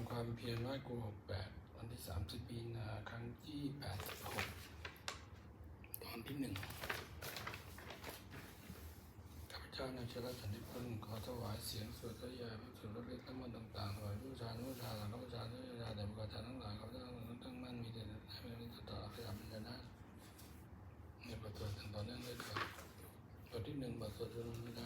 ำความเพียรไหว้ครูหกแปดวันที่สามสิบมีนาครั้งที่แปดสิบหกตอนที่หนึ่งข้าพเจ้านายชลสันติพลขอถวายเสียงสวดพระยาพระสุรเล็กทั้งหมดต่างๆถวายผู้ชาผู้ชาหลังข้าพเจ้าทุกชาแต่บุคคลทั้งหลายข้าพเจ้าทั้งมั่นมีแต่ให้ไม่มีต่อขยับมันจะได้ในบทสวดต่อเนื่องด้วยกันบทที่หนึ่งบทสวดสุนทร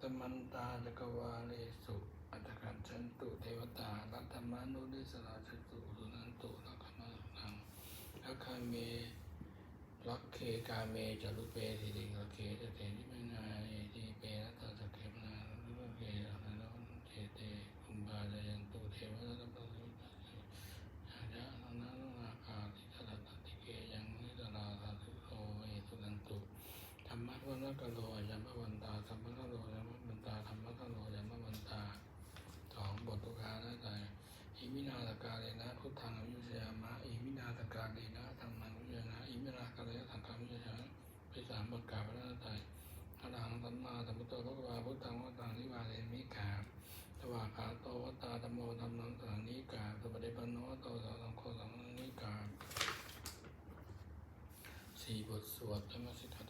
ตมันตาจักวาเลสุ อัตกันชันตุเทวตารัตธรรมานุดิสราชตุสุนันตุลักขมานังลักขเมลักเคกาเมจารุเปสิริลักเคจะเทนิเมนาเอติเปรัตตะสะเกมนาลุกเคอะนะนะเทเตคุมบาลยันตุเทวตาตัปปะสุอาจานะนะนาคาติตระตติเกยังนิตราสาธุโตเอตุนันตุธรรมะวันละกะโลยัมมะวันตาธรรมะกะโลยัมมะวันตาธรรมะกะโลยัมมะวันตา สองบทตุกานะใจอิมินาตกาเลนะพุทธังอยุชยามะอิมินาตกาเลนะธรรมังอยุชยนะอิมินากาเลนะสังฆังอยุชยนะไปสามบทกาพระนาใจอรหัง สัมมาสัมพุทโธพระวาพุทธังวัตังนิวาเรมิกาสวากขาโตวัตตาธรรมโมธรรมังสังนิกาสุปฏิปันโนโตสังโฆสังนิกาสี่บทสวดธรรมสิกขา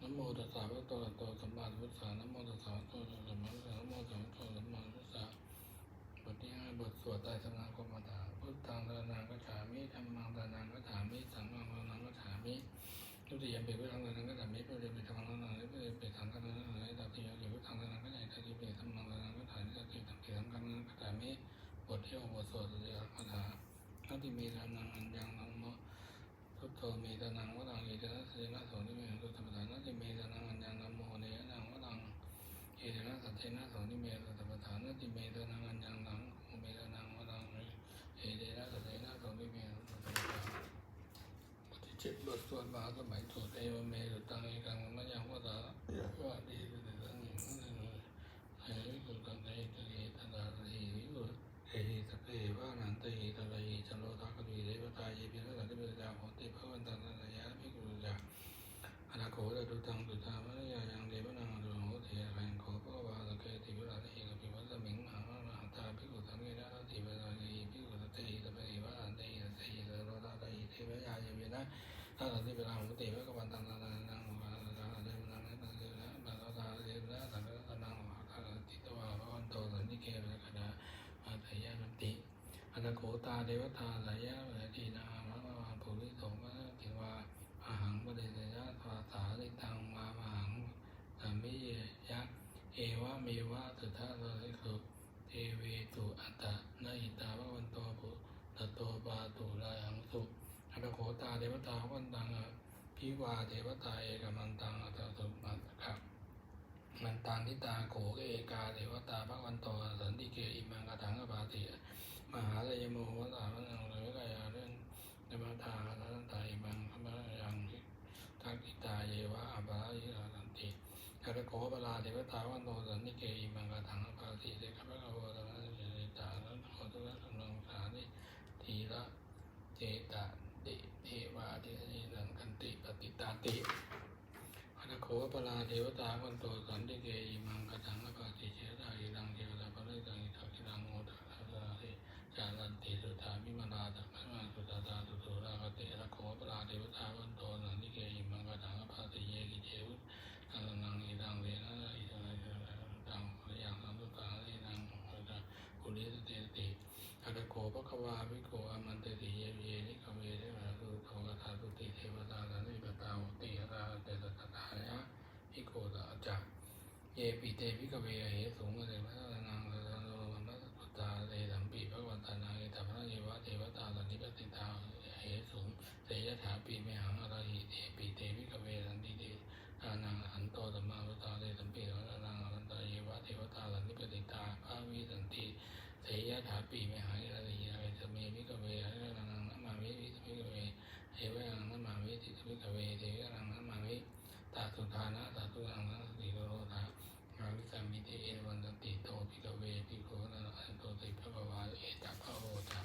นะ โมตัสสะพระโตระโตสัมมาสัมพุทธัสสะนะโมตัสสะพระโตอะระโตสัมมาสัมพุทธัสสะนะโมตัสสะพระโตสัมมาสัมพุทธัสสะบทที่ห้าบทสวดใต้สำนักกรรมฐานพุทธังตระนังกัจฉามิธรรมังตระนังกัจฉามิ สังฆังตระนังกัจฉามิ ทุติยมปิพุทธังนั้นังกัจฉามิพุทธิปิธรรมังตระนังกัจฉามิพุทธิยมปิสังฆังตระนังกัจฉามิตัติยมปิพุทธังนั้นังกัจฉามิตัติยมปิธรรมังตระนังกัจฉามิตัติยมปิสังฆังตระนังกัจฉามิบทที่หกบทสวดสุริยคาถาทัติมีตระนังอัญญังนัมโมพุทโธมีตานังวะตังอิตนะสีนะโสนิเมตุธรรมทานทัติมีตระนังอัญญังนัมโมเนยนังวะตัง เอเดนะสัจเจนะโสนิเมตตปทานะติเมตนังอัญญังนังโอเมตนังวะนังเอเดนะสัจเจนะโสนิเมตตปทาบทที่เจ็ดบทสวดมหาสมัยสวดเอวเมตุตังเอกังมะยังวะตาว่าดีสุดตังยิงนั่นเลยเอวิกุตังเอตเอตตาสีวิกุเอหิสเปวานันตหิตระหิจันโลทักวีเดวตายเยปิระสันติเบตาโหติภวันตันตยะภิกขุจา อนาโค ตังตุตามะยายังเดวนังอรุโหเทแรงโคปะวาสเกติวิราเอกปิวัสมิงมหามหาตาภิกขุสังเกนะติเวรานีภิกขุสเตหิตเปหิวะอันติสเตหิสโรตาติเทวยาเยเวนะถ้าสันติเวลาหุติเวกวันตังตังตังตังวาตาเดวนังเนตังเดวนะบาตาเดวนะสังฆตังนังวตาติตวาภวันโตสันติเกเวกดาอาตยานันติอนาโคตาเดวตาสายะเวทีนามะวาภูริโสมะติวาอาหังปฏิเสยะภาษา ลิตังมามหังสามิเยยะ เอวะเมวะสุทธาสริสุเทเวตุอัตตะนาหิตาวันโตปุตโตปาตุลาหังสุอัตโขตาเทวตาวันตังพิวาเทวตาเอกมันตังอัตตุมัตตะมันตังนิตาโขเอกาเทวตาภวันโตสันติเกอิมังกถังกปาติมหาเลยโมวัตาพนังเลยกายาเรื่องนมาทานันตาอิมังขมายังทักขิตาเยวะอาบาลิลาสันติ กระโกปลาเทวตาวันโตสันนิเกอิมังกถังปาติเดชะพระโวตนะเจตานันโหตุระสังนังสานิทีละเจตะเดเทวาเทสีนังคันติปฏิตาติกระโกปลาเทวตาวันโตสันนิเกอิมังกถังปาติเจตาอิรังเทวตาปริตังอิทักขิรังโมตะสาธิจารันติสุธามิมานาตัมมาสุตตาสุสุรากเตระโคปลาเทวตาวันโตนันทิเกหิมังกะถังอภาติเยกิเจวุ ตังนังอิตังเรนะอิตังตังยังสันตุตาเรนังปุริสเตติอะระโคปะคะวาวิโกอมันเตติเยเยนิกเวเทวะสุโทกทาตุติเทวตาสันติปตาหุติยะเตตตถายะวิโกตาจักเยปิเตวิกเวเหสุงเรมะนังสะโนมัสสุตาเตสัมปีพระวันตานาเอตพระเยวะเทวตาสันติปติตาเหสุงเตยถาปีเมหังอรหิเตปิเตวิกเวสันติเต ทานังหันโตสัมมาวุตาเตสัมปีพระนังอันตเยวะเทวตาสันติปติตาภาวิสันติเตยยถาปีเมหังอรหิเอสเมวิกเวหะนังนัมมาวิวิสมิกเวเทวะนังนัมมาวิติสมิกเวเทวะนังนัมมาวิตาสุทานะตาสุนังนัสติโรธาอาวิสามิเตเอวันตติโตภิกเวภิกขุนันอันโตติพระบวาเอตัพพะโอตั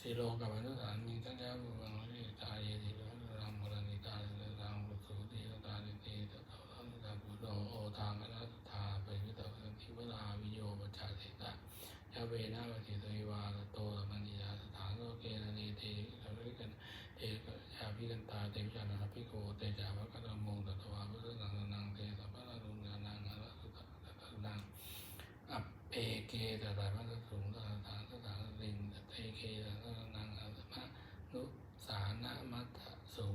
สิโลกับอนุสารมีทั้งยาบุรังวิตาเยติโลรังมรณิตาเรรังบุสุติตาลิติตตะทังตะบุโรโอทางอนัตถาไป วนติเวลาวิโยปัจจาเตยยาเวนะวติเทวาโตมันิยาสถานโลเกนะเนเทสัริกันเอกยาพิกันตาเตวิจานาภิโกเตจาวะกัตโมตตวาพุทธนังนังเตสัพพะรุญญานังอรสุตตะนังอัปเปเกตตามัสสุงตาฐานสถานลิงเตเกตตานังอสมะนุสานะมัตสุง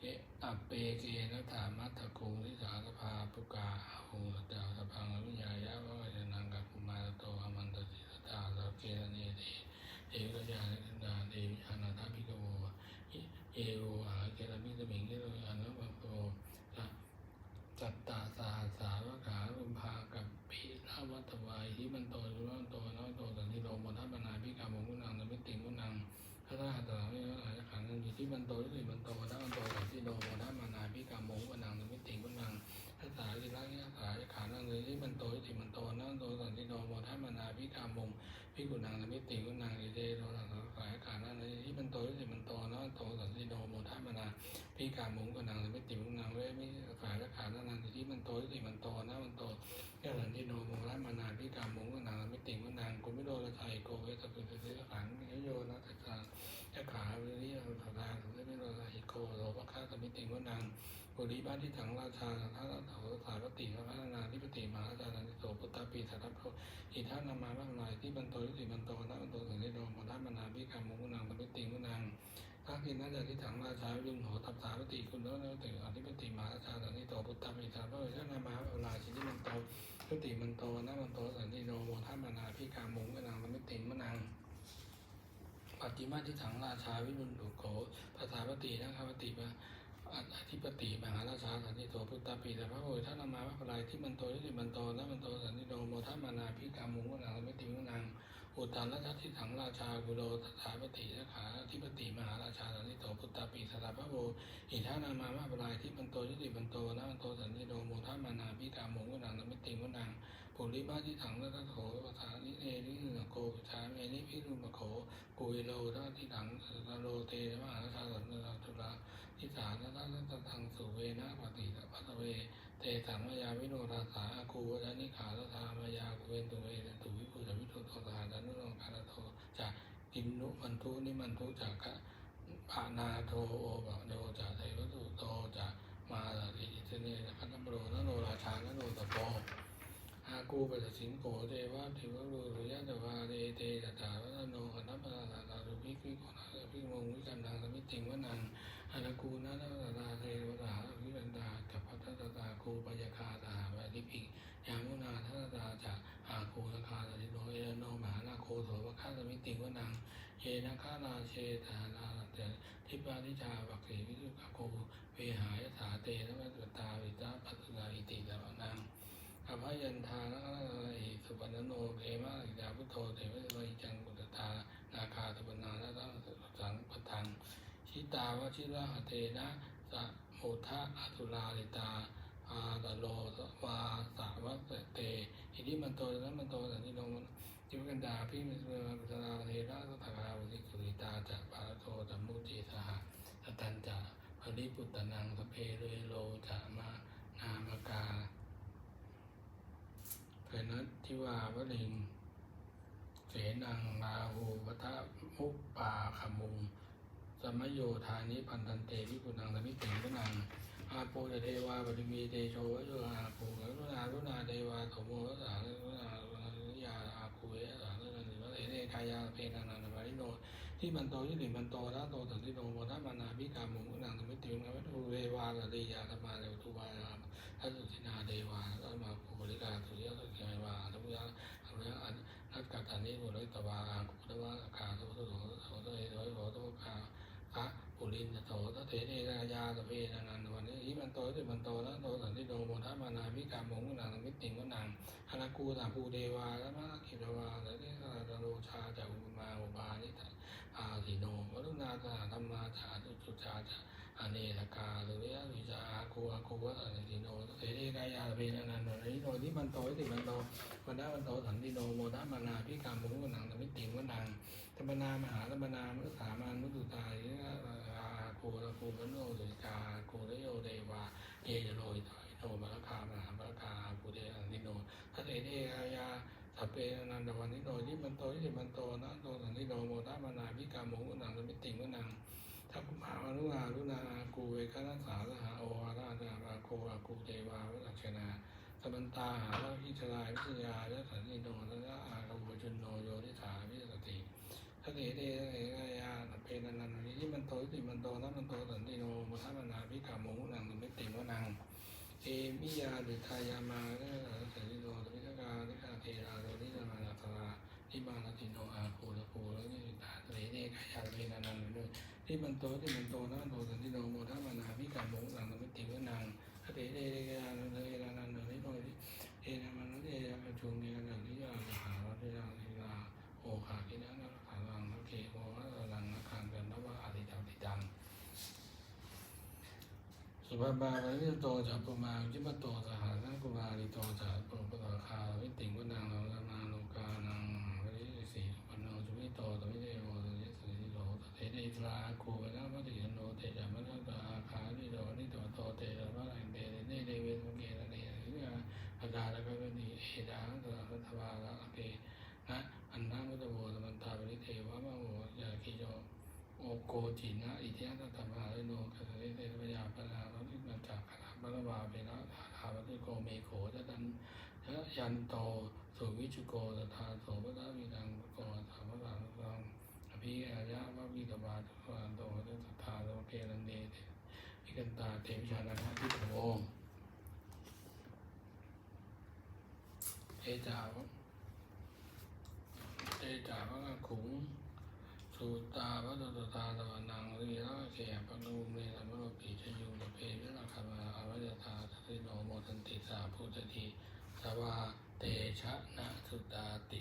เออัปเปเกนะถามัตถคุงทิสาสภาปุกาหุงตาสพังอวิญญายะวะวะนังกัปปุมาโตอมันตสิ ตาสเกเนติเอกญาณนาเดวิอนาถาภิกโวเอโวอาเกลมิสมิงเก พิกุนังสมิติวนังเดโรนังสายขันธ์เลยที่บรรโตที่บรรโตนะโตสันติโดโมนะมานาพิกามงวนังสมิติวนังเว้ไม่สายขันธ์นั้นที่บรรโตที่บรรโตนะบรรโตแค่สันติโดโมนะมานาพิกามงวนังสมิติวนังกุมิโดละชัยโกเวสกุลเสขันธ์โยนะตัสยะขาวิริยะสดาสุริโรหิโกโลภะคาสมิติวนัง บุริบ้านที่ถังราชาท่าโถสารติพระพัฒนาธิปติมหาราชานันติโสพุทธปีสัทธโพอิทานามาบ้างหน่อยที่บรรโตทิติบรรโตนะบรรโตสันติโดมทัมนาพิกามุกุนังสมิติวนังทักษิณนาจาที่ถังราชาวิรุโหตับสารติคุณโนนติอธิปติมหาราชานันติโสพุทธปีสัทธโพอิทานามาบ้างหน่อยชิติบรรโตทิติบรรโตนะบรรโตสันติโดมทัมนาพิกามุกุนังสมิติวนังปฏิมาที่ถังราชาวิรุณดุโขภาษาปฏินะครับปฏิมา อธิปติมหาราชาสันติโตพุทธปีแต่พระโอษฐ์ท่านนามาพระปรายที่มันโตที่มันโตและมันโตสันติโดโมทัมานาพิกามุงวนาลมิติวนัง อุตตานราชที่ถังราชากุโลตถาปฏิสขาธิปติมหาราชาสันติโตพุทธปีสถาพระโออิทานามาพระปรายที่มันโตที่มันโตและมันโตสันติโดโมทัมมานาพิกามุงวนาลมิติวนังปุริมาที่ถังราชโขภาษานิเอนิสโกปชาเมนิพิรุมโขกุยโลท่าที่หลังสโลเตมหาราชาสันตจุฬาทิสานัตตัทางสุเวนะปฏิปัตเวเตสังมายาวิโนราสาอาคูวะนิขาลธามายากุเวนตุเวนตุวิปุจวิโตสาดานุโลกาลโทจากกินนุมัน ทุนิมันทุจักขะปานาโทโอบะโนจักเทวตุโตจักมาลาติเจเนนะคัตโรนโนราชานโนตะโปอากูปัสสิงโกเทวะเทวะรูรุยะตวาเรเตตถาวัตโนอนัปปะตาตารุภิกขิโกนาภิกขมงวิกันนังสมิติงวะนังอนากูนะนะตาเทวตาวิรันดาจัปพัตตาคูปยคาตาหะวิภิกยามุนาทัตตาจะอาคูสคาตติโนเอโนมหานาโคโสวะคาสมิติงวนังเย นะคานาเชตานาเตทิปานิจาวักเขวิสุขโคเวหายสาเตนะมัตตาวิตาปัตตาอิติตะนังอภยันทานะอิสุปันโนเกมาอิดาพุทโธเทวะวิจังกุตตานาคาตุปนานะตังสังปทังชิตาวชิระหเทนะสะโมทะอตุลาลิตาอาตโลวาสาวัตเตอิทิมันโตนะมันโตสันติโนม จิวกันดาพิมิสเวกุตลาเทระสัทธาวุติสุริตาจะปาโตตัมมุติสหสตันจะภริปุตตนังสเพเรโลจะมานามกาเพนัททิวาวลิงเสนังลาหูวัฏมุปปาขมุง สมโยธานิพันธันเตวิปุนังสมิติงพนังอาโปเดเทวาปฏิมีเตโชวโยอาภูกรุณารุณาเทวาโสมโมวสารุณารุณา เวสารุณานิวะเอเนกายาเพนังนันมาริโนที่มันโตที่หนึ่งมันโตนะโตสันติโนโมทัมานาพิกามุงนังสมิติงนะวัตถุเรวาลลียาธรรมาเรวทุวายามทัศสินาเดวาก็มาภูริกาสุริยะสุริยวาทุยะอรุยะอันนักกตันนิโมริตวาอาคุตวะคาสุสุโสโสโตโตโสโตคาคะปุรินโสตเทเนกายาตเพนังนันวันนี้อิมันโตที่มันโตแล้วโตสันติโนโมทัมานาพิกามงนังมิติวงนา คูตาภูเดวาและมาคิรวาและนิสาโลชาจากอุมาอุบานิตาอาสิโนวรุณาตาธรรมาจาตุจุจาจาอเนรกาหรือว่าวิจาอาคูอาคูวัตสันติโนเสรีกายาเปนันนันนิโนที่มันโตที่มันโตวันนั้มันโตสันติโนโมทัมานาพิกามุขนังธมิติงวนังธรรมนามหาธรรมนามุสามานุตุตายอาคูอาคูมโนสุกาคูรโยเดวาเยโรยถอย โนมรคามหามรคาภูเดอนิโนทัเสรีกายาสัพเพนันตวันนิโนยิมันโตยิมันโตนะโตสันติโนโมทัมานาพิกาโมกุนังสมิติงกุนังทัพพามานุนารุนากูเวคนัสสาสหาโอวาราจาราโคอากูเทวาวิลักษณาสมันตาหาลาพิชลายวิทยาและสันติโนทัะอากบูจุนโนโยทิถาวิสติทะเกเตทะเกกายาเปนันนันยิมันโตยิมันโตนะมันโตสันติโนโมทัมานาพิกาโมกุนังสมิติงกุนัง เอมิยาหรือทายามาเรื่องสันติโนทวิทกาทิคาเทราโดนินามานาตราทิมาลติโนอาภูตะภูแล้วนี่ตาทะเลเนกายาเวนันนันเลยที่มันโตที่มันโตนะโตสันติโนโมทัมานาพิกาโมหลังสมิติเวนางคเตเดเดกายาเนยนานันเนยโนยเอนามันเนยาประชุมเนยกันนิยามหาวัตยาลีลาโอขาคินะนักขาลังนักเกโมวัตลังนักขันกันนวะอริจังติจัง สุภาบาลนิโตจัปปมาจิมโตสหสังกุมาริโตจัปปปะคาวิติงวนังโลกนาโลกานังวริสีปโนจุมิโตตมิเดโวตมิสริโลตเตเดสลาคูเวนะมัติยโนเตจัมนะตาอาคานิโตนิโตโตเตระมะรังเตเนเดเวสมเกนะเนหิยาอาการะกะนิเอดาตระพัทวาระเกนะอันนามุตโวตมันตาปริเทวะมะโวอยาคิโย โอโกจินะอิเทียตตมหาลิโนกัสเรเตระยาปนาโนทิมันจากขณะบรวาเปนะทาทาวติโกเมโขจะดันยะยันโตสุวิจุโกตถาโสพระวินังโกธรรมรังรังอภิอายะวะวิตบาทุกขันโตตถาโลเกรันเดเตวิกันตาเทวิชานะทิโตเอจาวะเอจาวะขุง สุ ตาวัตตาตวนังริระเสียปนูเมธรรมโลปีชยุงตะเพวิราคามาอวัจตาทริโนโมทันติสาพุทธิสวาเตชะนะสุตาติ